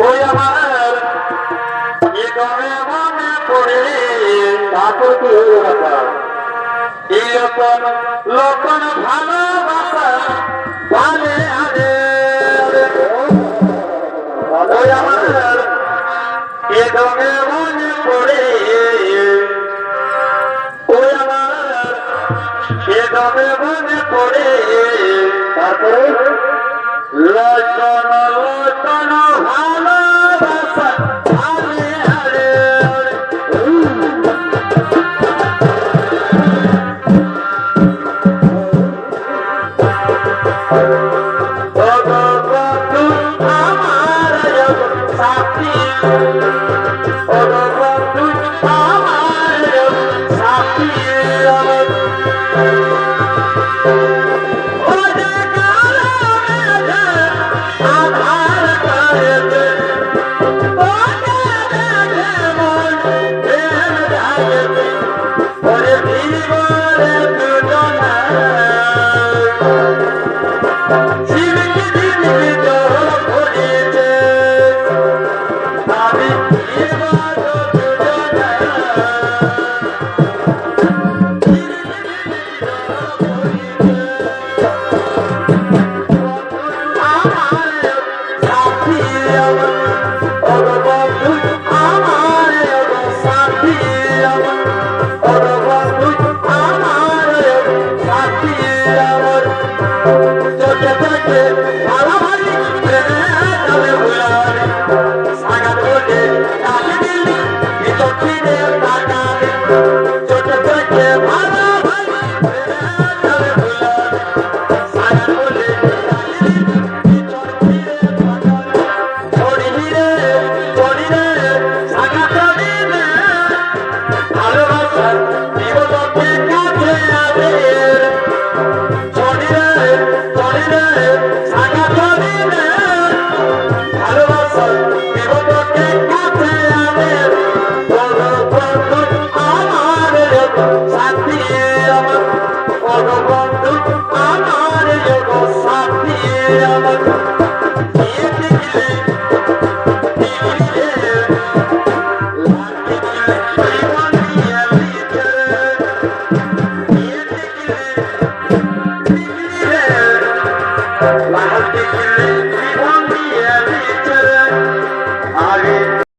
ওই আমার এভাবে মনে করে ঠাকুরকে এরকম লোকন ভালোবাসা ভালে আরে ওই আমার এভাবে মনে করে ওই আমার এভাবে মনে করে তারপরে লক্ষণ My heart is